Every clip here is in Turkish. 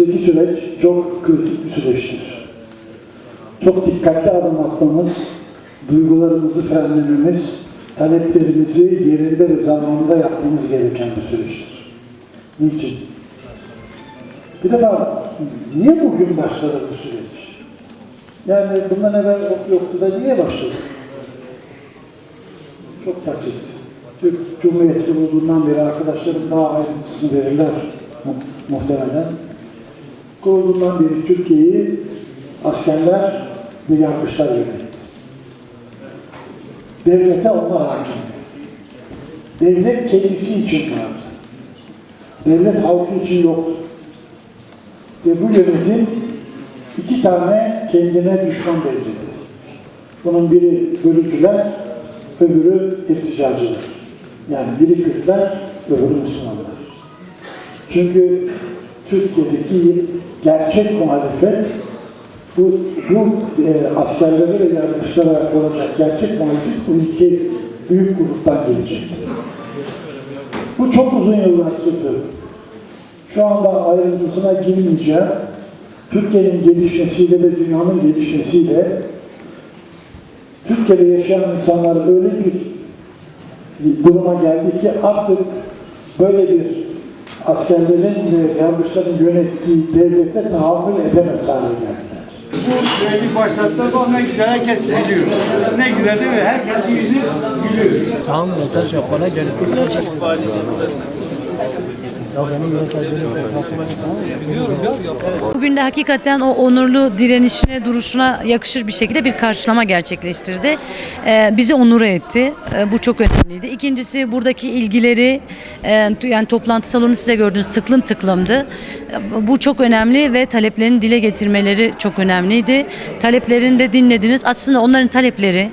önümüzdeki süreç çok kritik bir süreçtir. Çok dikkatli adım atmamız, duygularımızı frenlememiz, taleplerimizi yerinde ve zamanında yapmamız gereken bir süreçtir. Niçin? Bir defa niye bugün başladı bu süreç? Yani bundan evvel yoktu da niye başladı? Çok basit. Türk Cumhuriyeti olduğundan beri arkadaşlarım daha ayrıntısını verirler mu- muhtemelen. Kurulduğundan beri Türkiye'yi askerler ve yargıçlar yönetti. Devlete onlar hakim. Devlet kendisi için vardı. Devlet halkı için yoktu. Ve bu yönetim iki tane kendine düşman belirledi. Bunun biri bölücüler, öbürü irticacılar. Yani biri Kürtler, öbürü Müslümanlar. Çünkü Türkiye'deki gerçek muhalefet bu, bu e, askerlere ve yargıçlara olacak gerçek muhalefet bu iki büyük gruptan gelecekti. Bu çok uzun yıllar sürdü. Şu anda ayrıntısına girmeyeceğim. Türkiye'nin gelişmesiyle ve dünyanın gelişmesiyle Türkiye'de yaşayan insanlar öyle bir duruma geldi ki artık böyle bir askerlerin ve yargıçların yönettiği devlete tahammül edemez hale geldiler. Bu süreci başlattık ama ne güzel herkes biliyor. Ne güzel değil mi? Herkesin yüzü gülüyor. Tamam yeter şapkana gelip gitmeyecek. Bugün de hakikaten o onurlu direnişine, duruşuna yakışır bir şekilde bir karşılama gerçekleştirdi. Ee, bizi onur etti. Ee, bu çok önemliydi. İkincisi buradaki ilgileri, e, yani toplantı salonu size gördüğünüz tıklım tıklımdı. Ee, Bu çok önemli ve taleplerini dile getirmeleri çok önemliydi. Taleplerini de dinlediniz. Aslında onların talepleri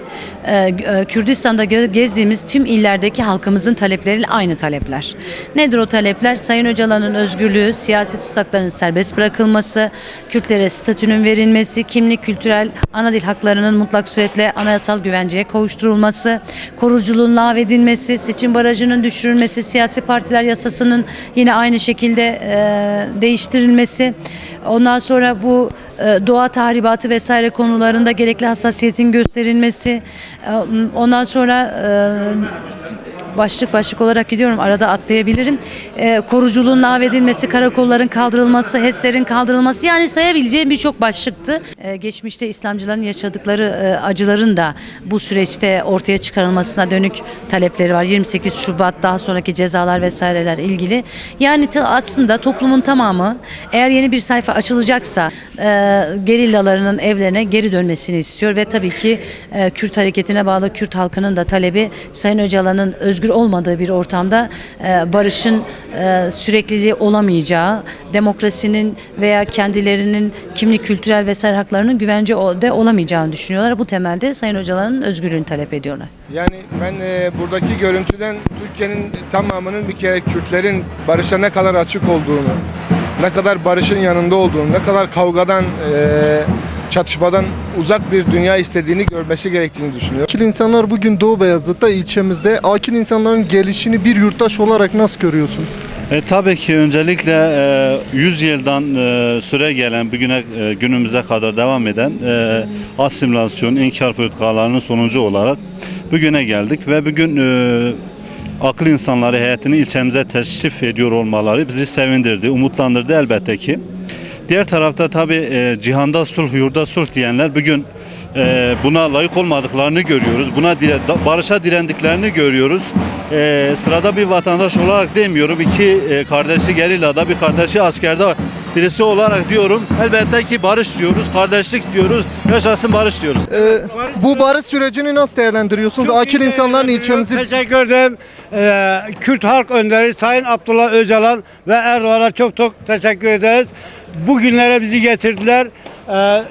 e, e, Kürdistan'da ge- gezdiğimiz tüm illerdeki halkımızın talepleriyle aynı talepler. Nedir o talepler? Sayın Öcalan'ın özgürlüğü, siyasi tutsakların serbest bırakılması, Kürtlere statünün verilmesi, kimlik, kültürel, ana dil haklarının mutlak suretle anayasal güvenceye kavuşturulması, koruculuğun lağvedilmesi, seçim barajının düşürülmesi, siyasi partiler yasasının yine aynı şekilde e, değiştirilmesi, ondan sonra bu e, doğa tahribatı vesaire konularında gerekli hassasiyetin gösterilmesi, e, ondan sonra e, başlık başlık olarak gidiyorum arada atlayabilirim. E, koruculuğun lağvedilmesi, karakolların kaldırılması, HES'lerin kaldırılması yani sayabileceğim birçok başlıktı. E, geçmişte İslamcıların yaşadıkları e, acıların da bu süreçte ortaya çıkarılmasına dönük talepleri var. 28 Şubat daha sonraki cezalar vesaireler ilgili. Yani aslında toplumun tamamı eğer yeni bir sayfa açılacaksa e, gerillalarının evlerine geri dönmesini istiyor ve tabii ki e, Kürt hareketine bağlı Kürt halkının da talebi Sayın Öcalan'ın özgür olmadığı bir ortamda e, barışın e, sürekliliği olamayacağı, demokrasinin veya kendilerinin kimlik, kültürel vesaire haklarının güvence de olamayacağını düşünüyorlar. Bu temelde Sayın Öcalan'ın özgürlüğünü talep ediyorlar. Yani ben e, buradaki görüntüden Türkiye'nin tamamının bir kere Kürtlerin barışa ne kadar açık olduğunu, ne kadar barışın yanında olduğunu, ne kadar kavgadan, e, çatışmadan uzak bir dünya istediğini görmesi gerektiğini düşünüyorum. Akil insanlar bugün Doğu Beyazıt'ta ilçemizde. Akil insanların gelişini bir yurttaş olarak nasıl görüyorsun? E, tabii ki öncelikle e, 100 yıldan e, süre gelen bugüne e, günümüze kadar devam eden e, asimilasyon, inkar politikalarının sonucu olarak bugüne geldik ve bugün e, akıl insanları heyetini ilçemize teşrif ediyor olmaları bizi sevindirdi, umutlandırdı elbette ki. Diğer tarafta tabii e, cihanda sulh, yurda sulh diyenler bugün e, buna layık olmadıklarını görüyoruz. Buna dire- barışa direndiklerini görüyoruz. E, sırada bir vatandaş olarak demiyorum. İki e, kardeşi gerillada, bir kardeşi askerde birisi olarak diyorum. Elbette ki barış diyoruz, kardeşlik diyoruz, yaşasın barış diyoruz. Ee, bu barış sürecini nasıl değerlendiriyorsunuz? Akil insanların ilçemizi Teşekkür ederim. Ee, Kürt Halk Önderi Sayın Abdullah Öcalan ve Erdoğan'a çok çok teşekkür ederiz. Bugünlere bizi getirdiler. Ee,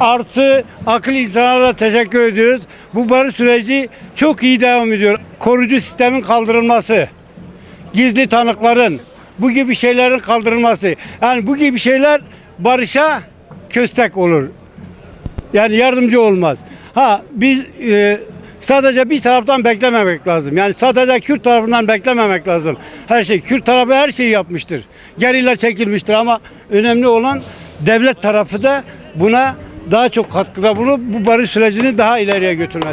artı akıl insanlara da teşekkür ediyoruz. Bu barış süreci çok iyi devam ediyor. Korucu sistemin kaldırılması, gizli tanıkların, bu gibi şeylerin kaldırılması. Yani bu gibi şeyler barışa köstek olur. Yani yardımcı olmaz. Ha biz e, sadece bir taraftan beklememek lazım. Yani sadece Kürt tarafından beklememek lazım. Her şey Kürt tarafı her şeyi yapmıştır. Geriler çekilmiştir ama önemli olan devlet tarafı da buna daha çok katkıda bulunup bu barış sürecini daha ileriye götürmesi.